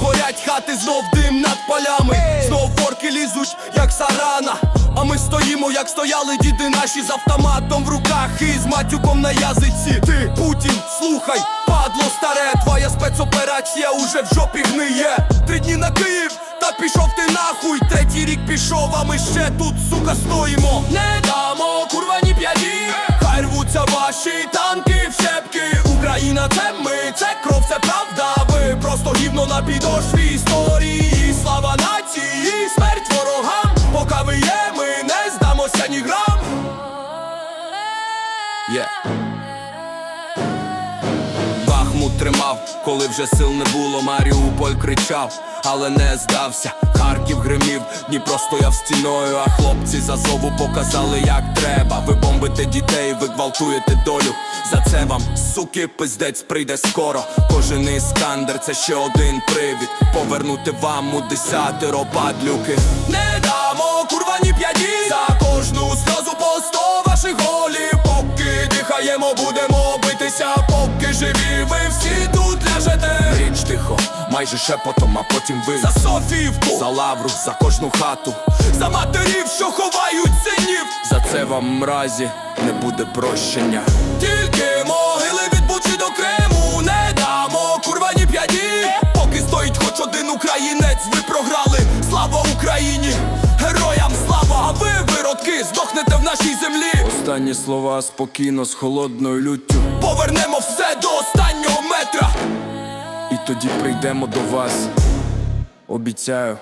горять хати, знов дим над полями, знов форки лізуть, як сарана. А ми стоїмо, як стояли діди наші з автоматом в руках і з матюком на язиці. Ти, Путін, слухай, падло старе, твоя спецоперація уже в жопі гниє. Три дні на Київ, та пішов ти нахуй. Третій рік пішов, а ми ще тут, сука, стоїмо. Не дамо, курва, ні п'яні. Хай рвуться ваші гівно на підошві історії. Слава нації, смерть ворогам. Поки ви є, ми не здамося ні грам. Yeah. Тримав, коли вже сил не було, Маріуполь кричав, але не здався. Харків гримів, Дніпро стояв стіною, а хлопці за зову показали, як треба. Ви бомбите дітей, ви гвалтуєте долю. За це вам, суки, пиздець прийде скоро. Кожен іскандер це ще один привід. Повернути вам у десятеро падлюки. Не дамо, курва, ні п'яді За кожну сказу по сто ваших голів. Поки дихаємо, будемо битися, поки живі, ви всі майже шепотом, а потім ви за Софіївку, за лавру, за кожну хату, за матерів, що ховають синів. За це вам мразі не буде прощення. Тільки могили від Бучі до Криму не дамо, курва ні п'яді. Поки стоїть хоч один українець, ви програли. Слава Україні! Героям слава! А ви, виродки, здохнете в нашій землі. Останні слова спокійно з холодною люттю. Повернемо все до останнього тоді прийдемо до вас. Обіцяю,